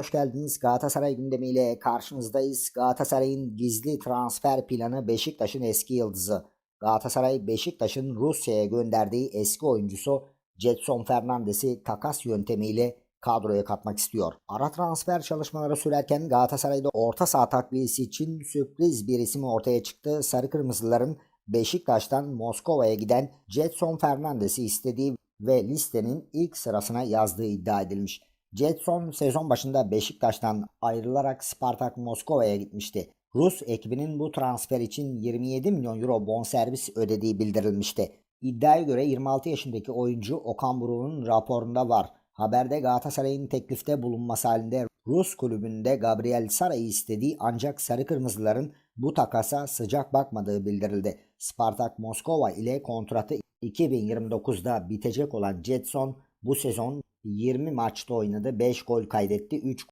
Hoş geldiniz. Galatasaray gündemiyle karşınızdayız. Galatasaray'ın gizli transfer planı Beşiktaş'ın eski yıldızı. Galatasaray Beşiktaş'ın Rusya'ya gönderdiği eski oyuncusu Jetson Fernandes'i takas yöntemiyle kadroya katmak istiyor. Ara transfer çalışmaları sürerken Galatasaray'da orta saha takviyesi için sürpriz bir isim ortaya çıktı. Sarı Kırmızıların Beşiktaş'tan Moskova'ya giden Jetson Fernandes'i istediği ve listenin ilk sırasına yazdığı iddia edilmiş. Jetson sezon başında Beşiktaş'tan ayrılarak Spartak Moskova'ya gitmişti. Rus ekibinin bu transfer için 27 milyon euro bonservis ödediği bildirilmişti. İddiaya göre 26 yaşındaki oyuncu Okan Buruk'un raporunda var. Haberde Galatasaray'ın teklifte bulunması halinde Rus kulübünde Gabriel Sara'yı istediği ancak Sarı Kırmızıların bu takasa sıcak bakmadığı bildirildi. Spartak Moskova ile kontratı 2029'da bitecek olan Jetson bu sezon 20 maçta oynadı, 5 gol kaydetti, 3